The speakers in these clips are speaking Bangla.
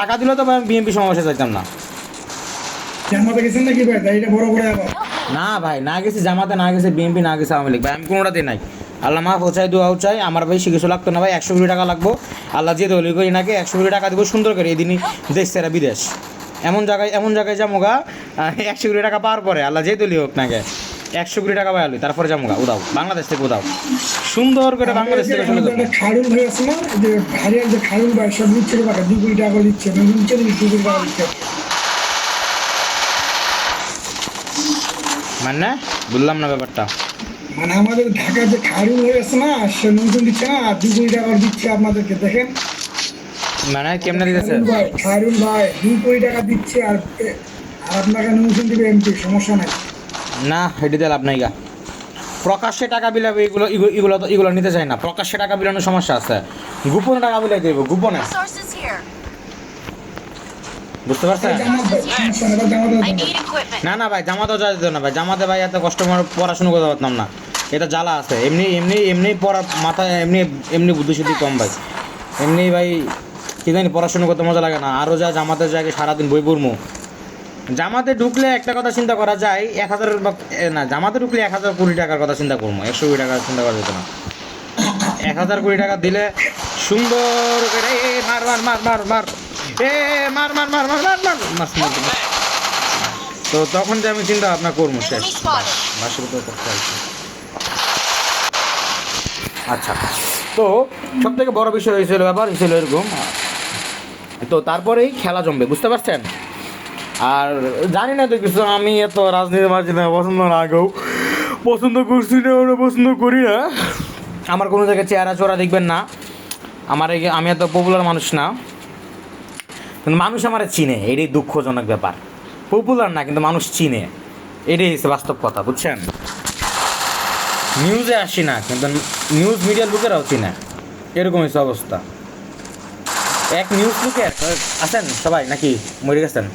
টাকা দিলে তো বিএনপি সমাবেশে যাইতাম না। জামাতে গেছেন নাকি ভাই? তাই এটা বড় করে আবার। না ভাই না গেছি জামাতে না গেছে বিএনপি না গেছে আওয়ামী লীগ। ভাই আমি কোনোটাতে নাই। আল্লাহ মা পৌঁছাই দোয়াও চাই। আমার ভাই কিছু লাগতো না ভাই একশো কোটি টাকা লাগবো। আল্লাহ যে দলি করি নাকি একশো কোটি টাকা দিব সুন্দর করে। এদিনই দেশ সেরা বিদেশ। এমন জায়গায় এমন জায়গায় যামোগা একশো কোটি টাকা পাওয়ার পরে। আল্লাহ যে দলি হোক নাকি একশো কোটি টাকা পাই তারপরে যামোগা উদাও বাংলাদেশ থেকে উদাও। সুন্দর করে বাংলাদেশ থেকে চলে যাব। খারুল ভাই আছে না? যে ভারিয়ার যে খারুল ভাই সব নিচ্ছে টাকা দুই কোটি টাকা দিচ্ছে মানে নিচ্ছে দুই কোটি টাকা দিচ্ছে মানে? বললাম না ব্যাপারটা। মানে আমাদের ঢাকার যে খারুল ভাই আছে না সে নতুন দিচ্ছে না আর দুই কোটি টাকা দিচ্ছে আপনাদেরকে দেখেন। মানে কেমনে দিতেছে? ভাই খারুল ভাই দুই কোটি টাকা দিচ্ছে আর আর আপনাকে নতুন দিবে এমপি সমস্যা নাই। না এটিতে লাভ নাই গা। প্রকাশ্যে টাকা বিলাবে এগুলো এগুলো- তো এগুলো নিতে চাই না। প্রকাশ্যে টাকা বিলানোর সমস্যা আছে। গোপনে টাকা বিলাই দেবো গোপনে। বুঝতে পারছেন. না না ভাই জামাতেও যা দিত না ভাই। জামাতে ভাই এত কষ্ট করে পড়াশোনা করতে পারতাম না। এটা জ্বালা আছে। এমনি এমনি এমনি পড়া মাথায় এমনি এমনি বুদ্ধি শুদ্ধি কম ভাই। এমনি ভাই কি জানি পড়াশোনা করতে মজা লাগে না। আরও যা জামাতে জায়গায় সারাদিন বই পড়মু। জামাতে ঢুকলে একটা কথা চিন্তা করা যায় এক হাজার না জামাতে ঢুকলে এক হাজার কুড়ি টাকার কথা চিন্তা করব একশো কুড়ি টাকার চিন্তা করা যেত না এক হাজার কুড়ি টাকা দিলে সুন্দর করে এ মার মার মার মার মার এ মার মার মার মার মার মার মার তো তখন যে আমি চিন্তা ভাবনা করব শেষ করতে আচ্ছা তো সব থেকে বড় বিষয় হয়েছিল ব্যাপার হয়েছিল এরকম তো তারপরেই খেলা জমবে বুঝতে পারছেন আর জানি না তো কিছু, আমি এত রাজনীতি মাঝে না, পছন্দ না আগেও পছন্দ করছি না পছন্দ করি না। আমার কোনো জায়গায় চেহারা চোরা দেখবেন না। আমার আমি এত পপুলার মানুষ না। কিন্তু মানুষ আমার চিনে, এটাই দুঃখজনক ব্যাপার। পপুলার না, কিন্তু মানুষ চিনে। এটাই হচ্ছে বাস্তব কথা, বুঝছেন? নিউজে আসি না, কিন্তু নিউজ মিডিয়ার লোকেরাও চিনে। এরকম হচ্ছে অবস্থা। এক নিউজ লোকের আছেন সবাই নাকি মরে গেছেন?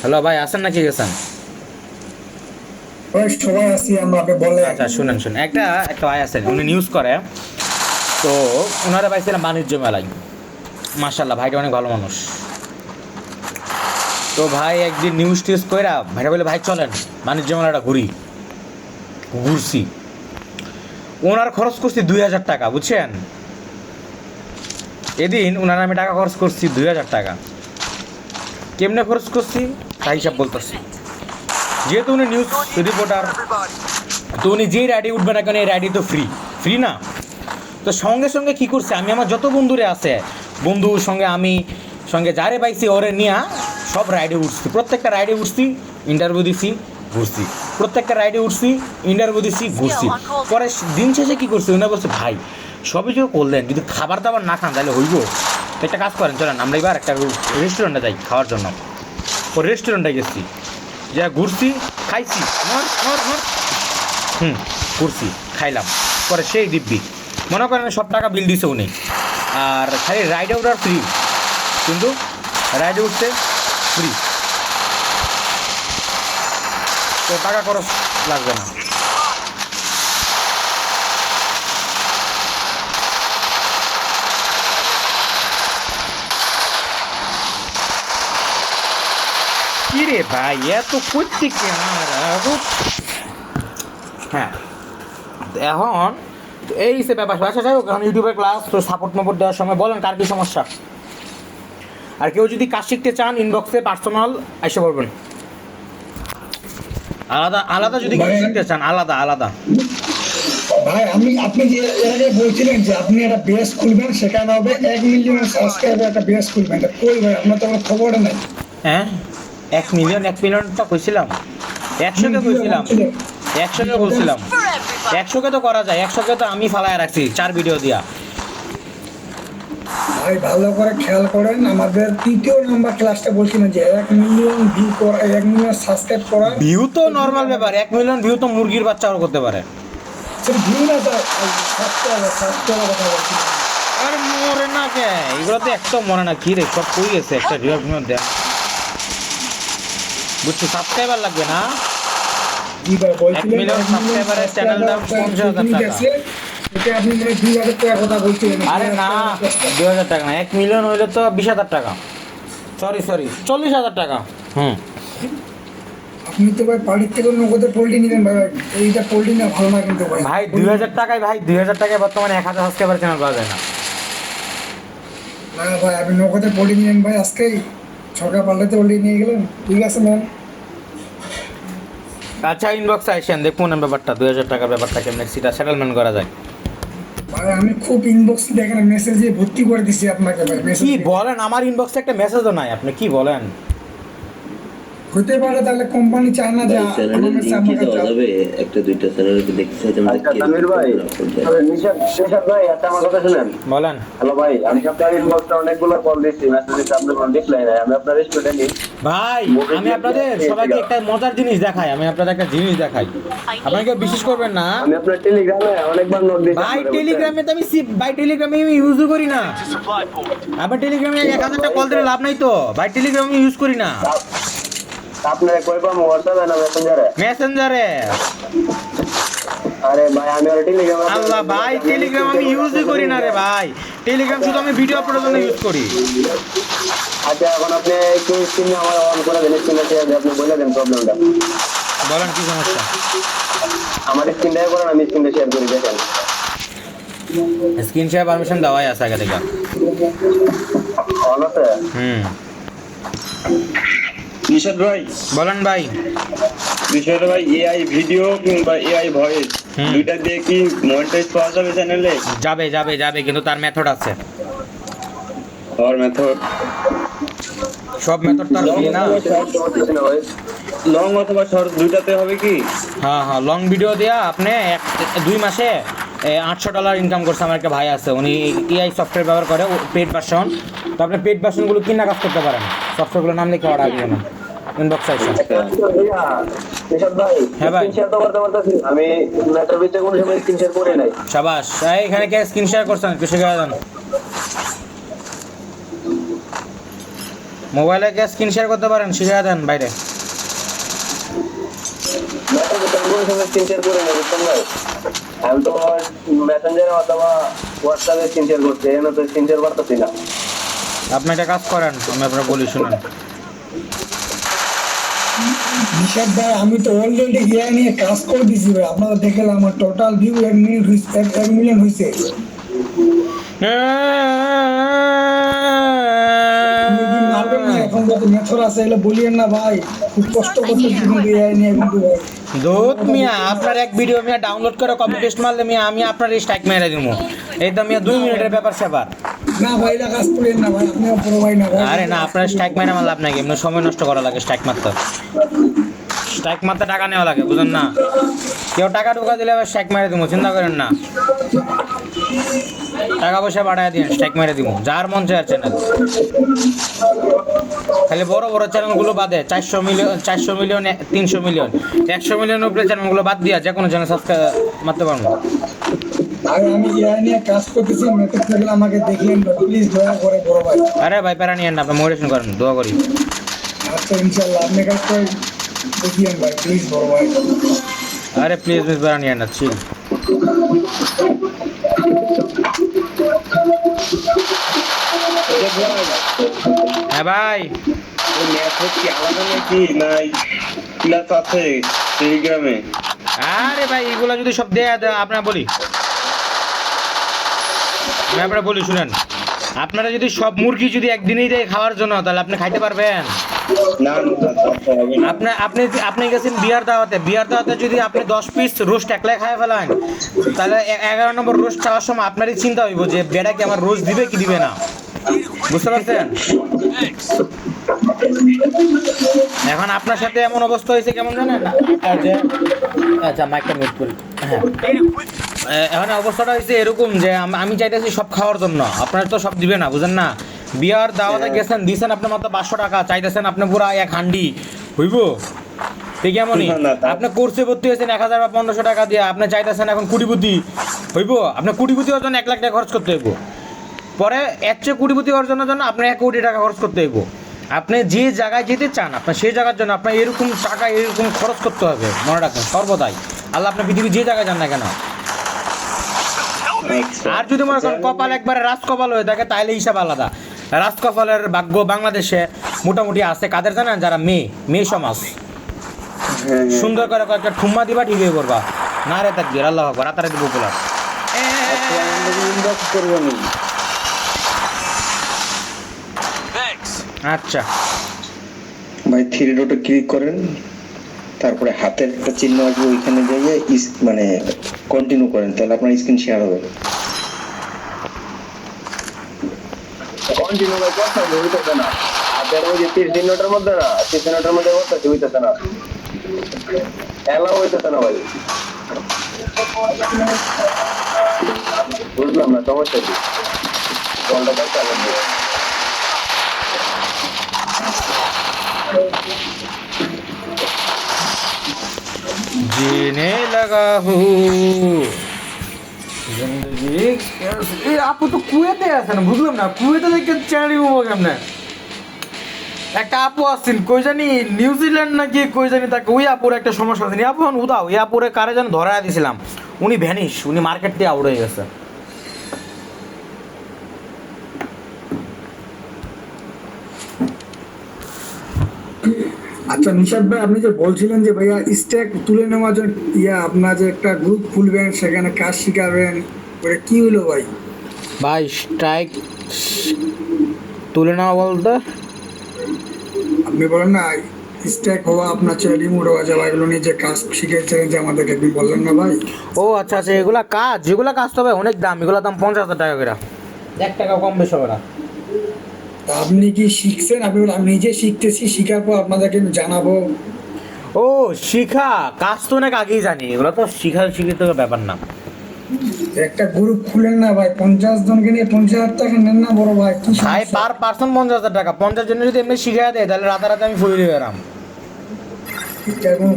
হ্যালো ভাই আছেন নাকি গেছেন ওই সবাই আছি আমরা বলে। আচ্ছা শুনেন শুনেন। একটা একটা ভাই আছেন উনি নিউজ করে। তো ওনারা পাইছিলাম বাণিজ্য মেলায়। মার্শাল্লাহ ভাইটা অনেক ভালো মানুষ। তো ভাই একদিন নিউজ টিউজ কইরা ভাইটা বলে ভাই চলেন বাণিজ্য মেলাটা ঘুরি। ঘুরছি। ওনার খরচ করছি দুই হাজার টাকা বুঝছেন? এদিন ওনার আমি টাকা খরচ করছি দুই হাজার টাকা। কেমনে খরচ করছি? তাই হিসাব বলতেছি। যেহেতু উনি নিউজ রিপোর্টার তো উনি যেই রাইডে উঠবে না কেন, এই রাইডি তো ফ্রি ফ্রি না? তো সঙ্গে সঙ্গে কি করছে? আমি আমার যত বন্ধুরে আছে বন্ধুর সঙ্গে আমি, সঙ্গে যারে পাইছি, ওরে নিয়ে সব রাইডে উঠছি। প্রত্যেকটা রাইডে উঠছি ইন্টারভিউ দিছি, ঘুরছি। প্রত্যেকটা রাইডে উঠছি ইন্টারভিউ দিছি, ঘুরছি। পরে দিন শেষে কী করছে? উনি বলছে, ভাই, সবই যে করলেন, যদি খাবার দাবার না খান, তাহলে হইব। একটা কাজ করেন, চলেন, আমরা এবার একটা রেস্টুরেন্টে যাই, খাওয়ার জন্য। ও রেস্টুরেন্টে গেছি। যা ঘুরছি, খাইছি। হুম, ঘুরছি, খাইলাম। পরে সেই দিব্যি। মনে করেন সব টাকা বিল দিছে উনি। আর খালি রাইডে আর ফ্রি কিন্তু রাইডে উঠতে ফ্রি তো টাকা খরচ লাগবে না। কি রে ভাই এত করতে কি আমার? হ্যাঁ। এখন এই সে ব্যাপার আচ্ছা যাই হোক এখন ইউটিউবের ক্লাস তো সাপোর্ট মাপোর্ট দেওয়ার সময় বলেন কার কি সমস্যা? আর কেউ যদি কাজ শিখতে চান ইনবক্সে পার্সোনাল এসে বলবেন। আলাদা আলাদা যদি কাজ শিখতে চান আলাদা আলাদা। ভাই আমি আপনি যে এর আগে বলছিলেন যে আপনি একটা বেস খুলবেন সেখানে হবে এক মিলিয়ন সাবস্ক্রাইবার একটা বেস খুলবেন। এটা কই ভাই আপনার তো আমার খবর নাই। হ্যাঁ? এক মিলিয়ন এক মিলিয়নটা কইছিলাম। একশোকে কইছিলাম। একশোকে বলছিলাম। একশোকে তো করা যায় একশোকে তো আমি ফালায় রাখছি চার ভিডিও দিয়া। ভাই ভালো করে খেয়াল করেন আমাদের তৃতীয় নাম্বার ক্লাসটা বলছিলেন যে এক মিলিয়ন ভিউ করা এক মিলিয়ন সাবস্ক্রাইব করা। ভিউ তো নর্মাল ব্যাপার এক মিলিয়ন ভিউ তো মুরগির বাচ্চাও করতে পারে। ভিউ না স্যার সাবস্ক্রাইবার সাবস্ক্রাইবার কথা বলছিলাম আর মরে না কে? এগুলো তো একটা মরে না। কি রে সব কই গেছে? একটা ভিউ দেখ বুঝছি সাবস্ক্রাইবার লাগবে না? আরে না দুই হাজার টাকা না এক মিলিয়ন হইলে তো বিশ হাজার টাকা। সরি সরি চল্লিশ হাজার টাকা। হুম। আপনি তো ভাই বাড়ির থেকে নগদে পোল্ট্রি নিলেন ভাই এইটা পোল্ট্রি না ভালো না কিন্তু ভাই। ভাই দুই হাজার টাকায় ভাই দুই হাজার টাকায় বর্তমানে এক হাজার সাবস্ক্রাইবার চ্যানেল পাওয়া যায় না। না ভাই আপনি নগদে পোল্ট্রি নিলেন ভাই আজকেই। সরকার পাল্টাতে পোল্ট্রি নিয়ে গেলেন। ঠিক আছে ম্যাম। আচ্ছা ইনবক্স আসেন দেখুন ব্যাপারটা দুই হাজার টাকার ব্যাপারটা কেমন সেটা সেটেলমেন্ট করা যায়। ভাই আমি খুব ইনবক্স দেখেন মেসেজে ভর্তি করে দিছি আপনাকে ভাই মেসেজ কি বলেন আমার ইনবক্সে একটা মেসেজও নাই আপনি কি বলেন? হতে পারে তাহলে কোম্পানি চায় না যে আমার আমাকে দেওয়া যাবে? একটা দুইটা চ্যানেলে দেখতে যে আচ্ছা কে তামির ভাই তবে নিশাদ নিশাদ ভাই একটা আমার কথা শুনেন। বলেন। হ্যালো ভাই আমি আপনার ইনবক্সে অনেকগুলো কল দিচ্ছি মেসেজ আপনি কোনো ডিসপ্লে নাই আমি আপনার স্টুডেন্ট ভাই আমি আপনাদের সবাইকে একটা মজার জিনিস দেখাই আমি আপনাদের একটা জিনিস দেখাই। আপনারা কেউ বিশ্বাস করবেন না? আমি আপনার টেলিগ্রামে অনেকবার নোট দিয়েছি ভাই টেলিগ্রামে তো আমি ভাই টেলিগ্রামে আমি ইউজও করি না। আবার টেলিগ্রামে এক হাজারটা কল দিলে লাভ নাই তো। ভাই টেলিগ্রাম ইউজ করি না। আপনি কই পাবো হোয়াটসঅ্যাপে না মেসেঞ্জারে মেসেঞ্জারে আরে ভাই আমি আর টেলিগ্রামে আল্লাহ ভাই টেলিগ্রাম আমি ইউজই করি না রে ভাই টেলিগ্রাম শুধু আমি ভিডিও আপলোডের জন্য ইউজ করি আচ্ছা এখন আপনি একটু স্ক্রিনে আমার অন করে দেন স্ক্রিনে আপনি বলে দেন প্রবলেমটা বলেন কি সমস্যা আমার স্ক্রিনটা করেন আমি স্ক্রিনটা শেয়ার করি দেখেন স্ক্রিন শেয়ার পারমিশন দেওয়াই আছে আগে থেকে অন আছে হুম ভাই? বলেন ভাই। বিষয়টা ভাই এআই ভিডিও কিংবা এআই ভয়েস দুইটা দিয়ে কি মনিটাইজ পাওয়া যাবে চ্যানেলে যাবে যাবে যাবে কিন্তু তার মেথড আছে। আর মেথড সব মেথড তার ফ্রি না? না লং অথবা শর্ট দুইটাতে হবে কি? হ্যাঁ হ্যাঁ লং ভিডিও দেওয়া আপনি এক দুই মাসে আটশো ডলার ইনকাম করছে আমার একটা ভাই আছে। উনি এআই সফটওয়্যার ব্যবহার করে পেড ভার্সন তো আপনি পেড ভার্সনগুলো কিনা কাজ করতে পারেন। সফটওয়্যারগুলোর নাম লিখে অর্ডার দিবেন ইনবক্স হ্যাঁ ভাই। আমি নেটের ভিতরে কোনো সময় স্ক্রিন শেয়ার করি নাই। এখানে কে স্ক্রিন শেয়ার করছেন দেন মোবাইলে কে স্ক্রিন শেয়ার করতে পারেন? শিখে দেন বাইরে। স্ক্রিন শেয়ার করি নাই বুঝছেন ভাই? আমি তো মেসেঞ্জারে অথবা হোয়াটসঅ্যাপে স্ক্রিন শেয়ার করছি এখানে তো স্ক্রিন শেয়ার করতেছি না। আপনি একটা কাজ করেন আমি আপনার বলি শুনেন। নিশাদ ভাই আমি তো অলরেডি গিয়ে নিয়ে কাজ করে দিছি ভাই। আপনারা দেখলাম আমার টোটাল ভিউ এক মিনিট হইছে এক- মিলিয়ন হয়েছে না? এখন যত মেথর আছে এগুলো বলিয়েন না ভাই। খুব কষ্ট করতে কিন্তু এআই নিয়ে কিন্তু দোত মিয়া আপনার এক ভিডিও মিয়া ডাউনলোড করে কপি পেস্ট মারলে মিয়া আমি আপনার স্ট্রাইক মেরে দিব এই তো মিয়া দুই মিনিটের ব্যাপার স্যাপার। না ভাই এটা কাজ করেন না ভাই আপনি বড় ভাই না আরে না আপনার স্ট্রাইক মেরে মারলে আপনাকে এমনি সময় নষ্ট করা লাগে স্ট্রাইক মারতে। স্ট্রাইক মারতে টাকা নেওয়া লাগে বুঝেন না? কেউ টাকা ঢুকা দিলে আবার স্ট্রাইক মেরে দিব চিন্তা করেন না। টাকা পয়সা বাড়ায় দিন স্ট্রাইক মেরে দিব যার মন চায় চ্যানেল খালি বড় বড় চ্যানেলগুলো বাদে চারশো মিলিয়ন চারশো মিলিয়ন তিনশো মিলিয়ন একশো মিলিয়ন উপরে চ্যানেলগুলো বাদ দিয়া যে কোনো চ্যানেল সাবস্ক্রাইব মারতে পারব। নিয়ে আরে ভাই প্যারা নিয়েন না আপনি মোটিভেশন করেন দোয়া করি। আচ্ছা ইনশাল্লাহ আপনি কাজ করে দেখিয়েন ভাই প্লিজ বড় ভাই আরে প্লিজ মিস নিয়েন না চিল হ্যাঁ ভাই। আরে ভাই, এগুলো যদি সব দেয়, আপনার বলি। আমি আপনার বলি, শুনেন। আপনারা যদি সব মুরগি যদি একদিনই দেয় খাওয়ার জন্য তাহলে আপনি খাইতে পারবেন। আপনি আপনি আপনি গেছেন বিয়ার দাওয়াতে। বিয়ার দাওয়াতে যদি আপনি দশ পিস রোস্ট একলাই খাই ফেলান তাহলে এগারো নম্বর রোস্ট খাওয়ার সময় আপনারই চিন্তা হইব যে বেড়া কি আমার রোজ দিবে কি দিবে না? বুঝতে পারছেন? এখন আপনার সাথে এমন অবস্থা হয়েছে কেমন জানেন? আচ্ছা মাইকটা মিউট করি। হ্যাঁ। এখন অবস্থাটা হয়েছে এরকম যে আমি চাইতেছি সব খাওয়ার জন্য। আপনারা তো সব দিবে না বুঝেন না? বিয়ার দাওয়াতে গেছেন দিছেন আপনার মাত্র পাঁচশো টাকা চাইতেছেন আপনি পুরো এক হান্ডি। হইব? ঠিক এমনই? আপনি কোর্সে ভর্তি হয়েছেন এক হাজার বা পনেরোশো টাকা দিয়ে আপনি চাইতেছেন এখন কুটিপুতি। হইব? আপনি কুটিপুতি জন্য এক লাখ টাকা খরচ করতে হইব। পরে এর চেয়ে কুটিপুতি অর্জনের জন্য আপনি এক কোটি টাকা খরচ করতে হইব। আপনি যে জায়গায় যেতে চান আপনার সেই জায়গার জন্য আপনার এরকম টাকা এরকম খরচ করতে হবে। মনে রাখবেন সর্বদাই। আল্লাহ আপনার পৃথিবী যে জায়গায় যান না কেন আর যদি মনে করেন কপাল একবারে রাজকপাল হয়ে থাকে তাহলে হিসাব আলাদা। রাজকপালের ভাগ্য বাংলাদেশে মোটামুটি আছে। কাদের জানেন? যারা মেয়ে মেয়ে সমাজ। সুন্দর করে কয়েকটা ঠুম্মা দিবা ঠিক হয়ে করবা না রে তাকবির আল্লাহ আকবার রাতারাতি করব নি আচ্ছা। ভাই থ্রি ডটে ক্লিক করেন। তারপরে হাতের একটা চিহ্ন আসবে ওইখানে গিয়ে মানে কন্টিনিউ করেন, তাহলে আপনার স্ক্রিন শেয়ার হবে। কন্টিনিউ না। হাতের মধ্যে না তিরিশ মিনিটের মধ্যে না? না जीने लगा हूँ जिंदगी कैसे- এ আপু তো কুয়েতে আছেন বুঝলাম না কুয়েতে দেখে চ্যানেল হবো কেমনে একটা আপু আসছেন কই জানি নিউজিল্যান্ড নাকি কই জানি তাকে ওই আপুর একটা সমস্যা আছে আপু এখন উদাও ওই আপুরে কারে যেন ধরা দিয়েছিলাম উনি ভ্যানিশ উনি মার্কেট দিয়ে আউট হয়ে গেছে আচ্ছা নিশাদ ভাই আপনি যে বলছিলেন যে ভাইয়া স্ট্যাক তুলে নেওয়ার জন্য ইয়া আপনার যে একটা গ্রুপ খুলবেন সেখানে কাজ শিখাবেন ওটা কি হলো ভাই? ভাই স্ট্রাইক তুলে নেওয়া বলতে? আপনি বলেন না স্ট্যাক হওয়া আপনার ছেলে রিমোট হওয়া যাওয়া এগুলো নিয়ে যে কাজ শিখেছিলেন যে আমাদেরকে আপনি বললেন না ভাই? ও আচ্ছা আচ্ছা এগুলা কাজ যেগুলো কাজ তো ভাই অনেক দাম এগুলা দাম পঞ্চাশ হাজার টাকা করে। এক টাকা কম বেশি হবে না। আপনি কি শিখছেন? আপনি আমি নিজে শিখতেছি শিখার পর আপনাদেরকে আমি জানাব। ও শিখা কাজ তো অনেক আগেই জানি এগুলো তো শিখা শিখিত ব্যাপার না। একটা গ্রুপ খুলেন না ভাই পঞ্চাশ জনকে নিয়ে পঞ্চাশ হাজার টাকা নেন না বড় ভাই কি ভাই পার পার্সন পঞ্চাশ হাজার টাকা পঞ্চাশ জনের যদি এমনি শিখা দেয় তাহলে রাতারাতি আমি দিয়ে বেরাম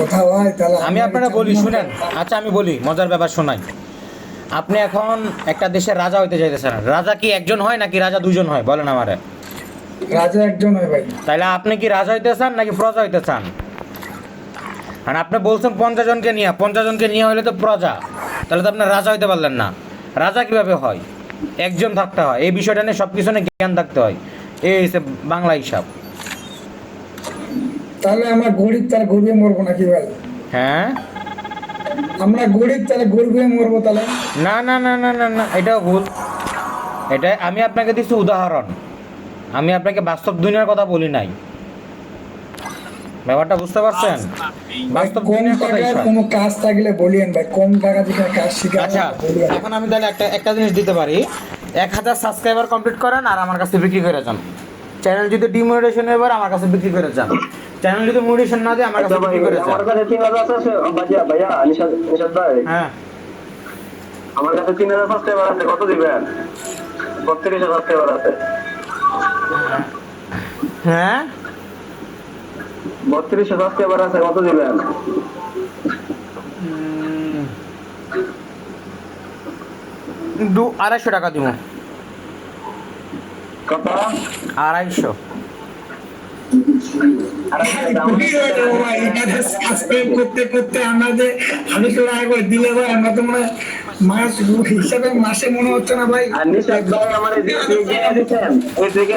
কথা ভাই তাহলে আমি আপনারা বলি শুনেন আচ্ছা আমি বলি মজার ব্যাপার শোনাই। আপনি এখন একটা দেশের রাজা হইতে চাইতেছেন। রাজা কি একজন হয় নাকি রাজা দুজন হয় বলেন আমারে। রাজা একজন হয় ভাই। তাহলে আপনি কি রাজা হইতে চান নাকি প্রজা হইতে চান? আর আপনি বলছেন পঞ্চাশ জনকে নিয়ে পঞ্চাশ জনকে নিয়ে হলে তো প্রজা। তাহলে তো আপনার রাজা হইতে পারলেন না। রাজা কীভাবে হয়? একজন থাকতে হয়। এই বিষয়টা নিয়ে সব কিছু নিয়ে জ্ঞান থাকতে হয়। এই হচ্ছে বাংলা হিসাব। তাহলে আমরা গরিব তাহলে গরিবে মরবো নাকি ভাই? হ্যাঁ? আমরা গরিব তাহলে গরিবে মরবো তাহলে? না না না না না না এটাও ভুল। এটা আমি আপনাকে দিচ্ছি উদাহরণ। আমি আপনাকে বাস্তব দুনিয়ার কথা বলি নাই। ব্যাপারটা বুঝতে পারছেন? বাস্তব দুনিয়ার কথা কোনো কাজ থাকলে বলিয়েন ভাই কম টাকা যেখানে কাজ শিখে আচ্ছা এখন আমি তাহলে একটা একটা জিনিস দিতে পারি। এক হাজার সাবস্ক্রাইবার কমপ্লিট করেন আর আমার কাছে বিক্রি করে যান। চ্যানেল যদি ডিমোনেশন এবার আমার কাছে বিক্রি করে যান। চ্যানেল যদি মোটিভেশন না দেয় আমার কাছে আচ্ছা বিক্রি করে যান। আমার কাছে তিন হাজার আছে ভাইয়া ভাইয়া নিশাদ নিশাদ ভাই। হ্যাঁ। আমার কাছে তিন হাজার সাবস্ক্রাইবার আছে কত দিবেন? বত্রিশ হাজার সাবস্ক্রাইবার আছে। হ্যাঁ? সাবস্ক্রাইবার আছে কত দিবেন? দু আড়াইশো টাকা দিব। কত? আড়াইশো। সাবস্ক্রাইব করতে করতে আড়াইশো টাকা। দিলে আমরা তো মনে হয় মাস হিসাবে মাসে মনে হচ্ছে না ভাই। আপনি যে দিচ্ছেন থেকে